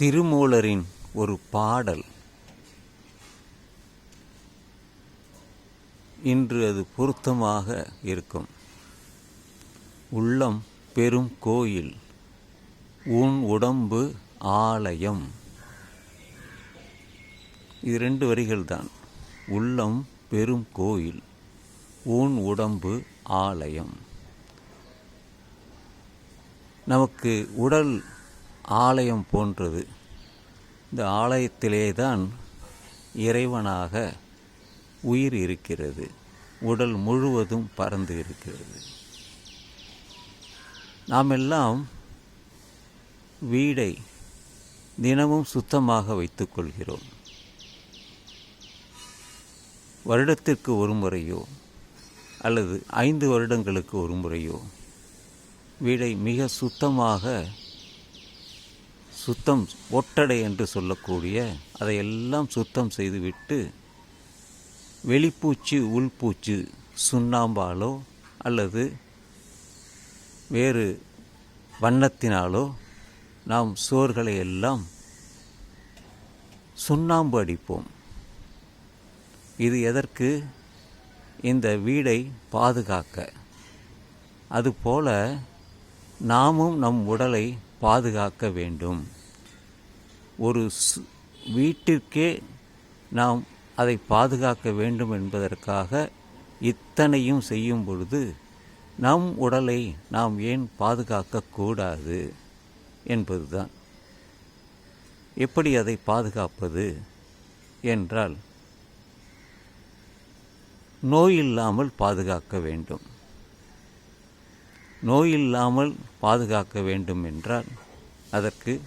திருமூலரின் ஒரு பாடல். இன்று அது பொருத்தமாக இருக்கும். உள்ளம் பெரும் கோயில் உன் உடம்பு ஆலயம். இது ரெண்டு வரிகள் தான் உள்ளம் பெரும் கோயில் ஊன் உடம்பு ஆலயம். நமக்கு உடல் ஆலயம் போன்றது. இந்த ஆலயத்திலே தான் இறைவனாக உயிர் இருக்கிறது. உடல் முழுவதும் பறந்து இருக்கிறது. நாம் எல்லாம் வீடை தினமும் சுத்தமாக வைத்துக்கொள்கிறோம் வருடத்திற்கு ஒரு முறையோ அல்லது ஐந்து வருடங்களுக்கு ஒரு முறையோ வீடை மிக சுத்தமாக சுத்தம் ஒட்டடை என்று சொல்லக்கூடிய அதையெல்லாம் சுத்தம் செய்துவிட்டு வெளிப்பூச்சு உள்பூச்சு சுண்ணாம்பாலோ அல்லது வேறு வண்ணத்தினாலோ நாம் சுவர்களை எல்லாம் சுண்ணாம்பு அடிப்போம். இது எதற்கு? இந்த வீடை பாதுகாக்க. அதுபோல நாமும் நம் உடலை பாதுகாக்க வேண்டும். ஒரு வீட்டிற்கே நாம் அதை பாதுகாக்க வேண்டும் என்பதற்காக இத்தனையும் செய்யும் பொழுது நம் உடலை நாம் ஏன் பாதுகாக்கக்கூடாது என்பதுதான். எப்படி அதை பாதுகாப்பது என்றால் நோய் இல்லாமல் பாதுகாக்க வேண்டும். நோய் இல்லாமல் பாதுகாக்க வேண்டும் என்றால் அதற்கு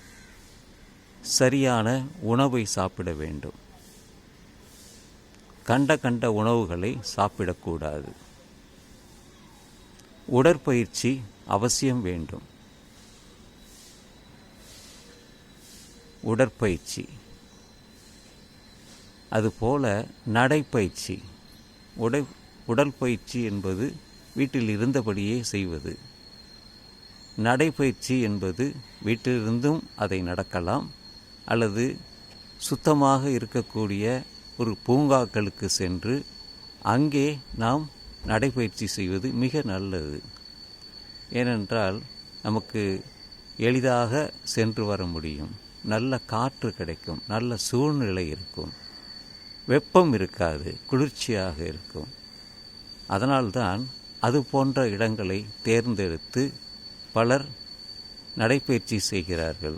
சரியான உணவை சாப்பிட வேண்டும். கண்ட கண்ட உணவுகளை சாப்பிடக்கூடாது. உடற்பயிற்சி அவசியம் வேண்டும். உடற்பயிற்சி. அதுபோல நடைப்பயிற்சி. உடை உடற்பயிற்சி என்பது வீட்டில் இருந்தபடியே செய்வது. நடைப்பயிற்சி என்பது வீட்டிலிருந்தும் அதை நடக்கலாம் அல்லது சுத்தமாக இருக்கக்கூடிய ஒரு பூங்காக்களுக்கு சென்று அங்கே நாம் நடைப்பயிற்சி செய்வது மிக நல்லது. ஏனென்றால் நமக்கு எளிதாக சென்று வர முடியும். நல்ல காற்று கிடைக்கும் நல்ல சூழ்நிலை இருக்கும். வெப்பம் இருக்காது குளிர்ச்சியாக இருக்கும். அதனால்தான் அது போன்ற இடங்களை தேர்ந்தெடுத்து பலர் நடைப்பயிற்சி செய்கிறார்கள்.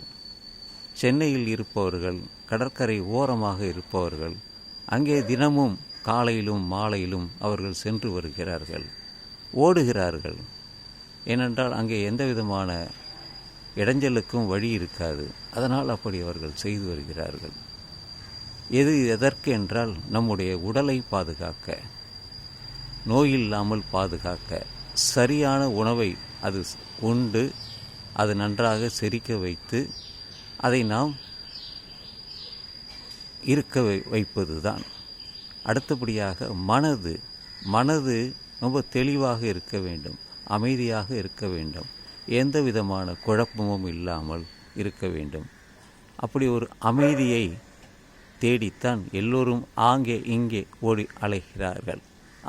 சென்னையில் இருப்பவர்கள் கடற்கரை ஓரமாக இருப்பவர்கள் அங்கே தினமும் காலையிலும் மாலையிலும் அவர்கள் சென்று வருகிறார்கள் ஓடுகிறார்கள். ஏனென்றால் அங்கே எந்த விதமான இடைஞ்சலுக்கும் வழி இருக்காது. அதனால் அப்படி அவர்கள் செய்து வருகிறார்கள். எது எதற்கு என்றால் நம்முடைய உடலை பாதுகாக்க. நோயில்லாமல் பாதுகாக்க சரியான உணவை அது உண்டு அது நன்றாக செரிக்க வைத்து அதை நாம் இருக்க வை வைப்பது தான் அடுத்தபடியாக மனது மனது ரொம்ப தெளிவாக இருக்க வேண்டும் அமைதியாக இருக்க வேண்டும் எந்த விதமான குழப்பமும் இல்லாமல் இருக்க வேண்டும். அப்படி ஒரு அமைதியை தேடித்தான் எல்லோரும் ஆங்கே இங்கே ஓடி அலைகிறார்கள்.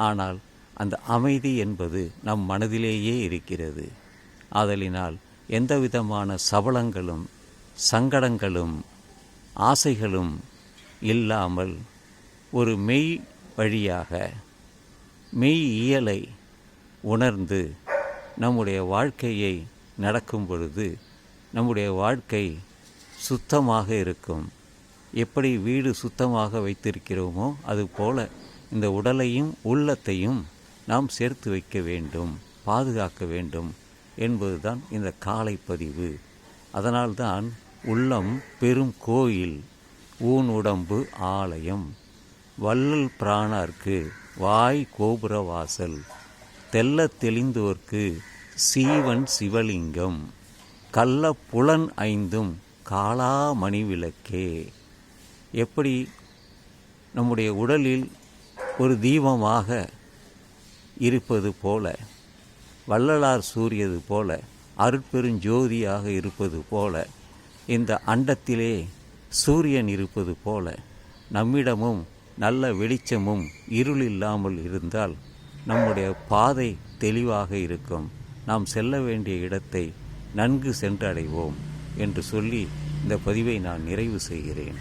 ஆனால் அந்த அமைதி என்பது நம் மனதிலேயே இருக்கிறது. ஆதலினால் எந்த விதமான சபலங்களும் சங்கடங்களும் ஆசைகளும் இல்லாமல் ஒரு மெய் வழியாக மெய் இயலை உணர்ந்து நம்முடைய வாழ்க்கையை நடக்கும் பொழுது நம்முடைய வாழ்க்கை சுத்தமாக இருக்கும். எப்படி வீடு சுத்தமாக வைத்திருக்கிறோமோ அதுபோல இந்த உடலையும் உள்ளத்தையும் நாம் சேர்த்து வைக்க வேண்டும் பாதுகாக்க வேண்டும் என்பதுதான் இந்த காலை பதிவு அதனால்தான் உள்ளம் பெரும் கோயில் ஊன் உடம்பு ஆலயம். வள்ளல் பிராணார்க்கு வாய் கோபுர வாசல் தெள்ளத் தெளிந்தோர்க்கு சீவன் சிவலிங்கம் கள்ள புலன் ஐந்தும் காளாமணி விளக்கே எப்படி? நம்முடைய உடலில் ஒரு தீபமாக இருப்பது போல வள்ளலார் சூரியது போல அருட்பெருஞ்சோதியாக இருப்பது போல இந்த அண்டத்திலே சூரியன் இருப்பது போல நம்மிடமும் நல்ல வெளிச்சமும் இருள் இல்லாமல் இருந்தால் நம்முடைய பாதை தெளிவாக இருக்கும். நாம் செல்ல வேண்டிய இடத்தை நன்கு சென்றடைவோம் என்று சொல்லி இந்த பதிவை நான் நிறைவு செய்கிறேன்.